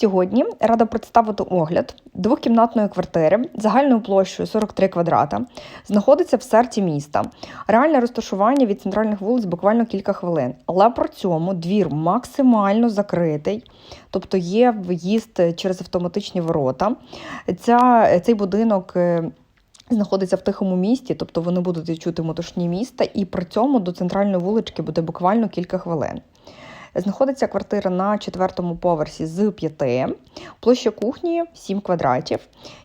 Сьогодні рада представити огляд двокімнатної квартири загальною площею 43 квадрата. Знаходиться в серці міста. Реальне розташування від центральних вулиць буквально кілька хвилин. Але при цьому двір максимально закритий, тобто є в'їзд через автоматичні ворота. Ця, цей будинок. е, Знаходиться в тихому місті, тобто ви не будете чути мотошні міста, і при цьому до центральної вулички буде буквально кілька хвилин. Знаходиться квартира на четвертому поверсі з п'яти. Площа кухні 7 квадратів.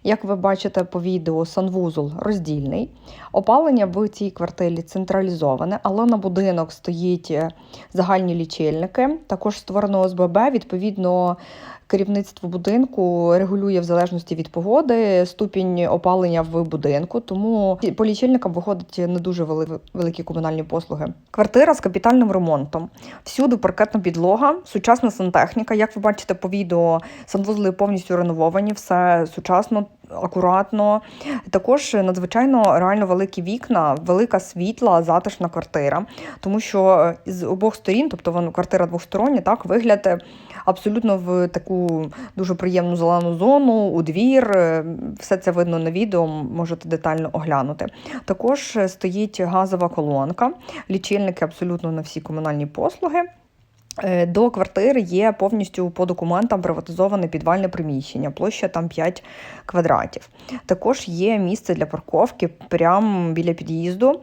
Як ви бачите по відео, санвузол роздільний. Опалення в цій квартирі централізоване, але на будинок стоїть е, загальні лічильники. Також створено ОСББ. Відповідно, керівництво будинку регулює в залежності від погоди ступінь опалення в будинку. Тому по лічильникам виходить не дуже великі комунальні послуги. Квартира з капітальним ремонтом. Всюди паркетна підлога, сучасна сантехніка. Як ви бачите по відео, санвузли повністю ренововані, все сучасно, акуратно. Також надзвичайно реально великі вікна, велика світла, затишна квартира. Тому що з обох сторін, тобто вона квартира двостороння, так вигляд е, абсолютно в таку дуже приємну зелену зону, у двір. Е, Все це видно на відео, можете детально оглянути. Також е, стоїть газова колонка, лічильники абсолютно на всі комунальні послуги. Е, До квартири є повністю по документам приватизоване підвальне приміщення, площа там 5 квадратів. Також є місце для парковки прямо біля під'їзду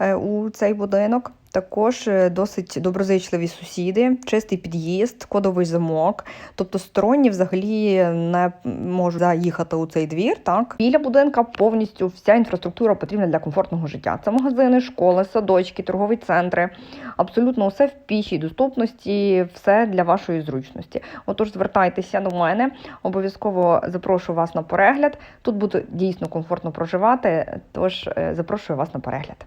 е, у цей будинок. Також е, досить доброзичливі сусіди, чистий під'їзд, кодовий замок. Тобто сторонні взагалі не можуть заїхати у цей двір. Так біля будинка повністю вся інфраструктура потрібна для комфортного життя. Це магазини, школи, садочки, торгові центри. Абсолютно все в пішій доступності, все для вашої зручності. Отож, звертайтеся до мене, обов'язково запрошую вас на перегляд. Тут буде дійсно комфортно проживати. Тож е, запрошую вас на перегляд.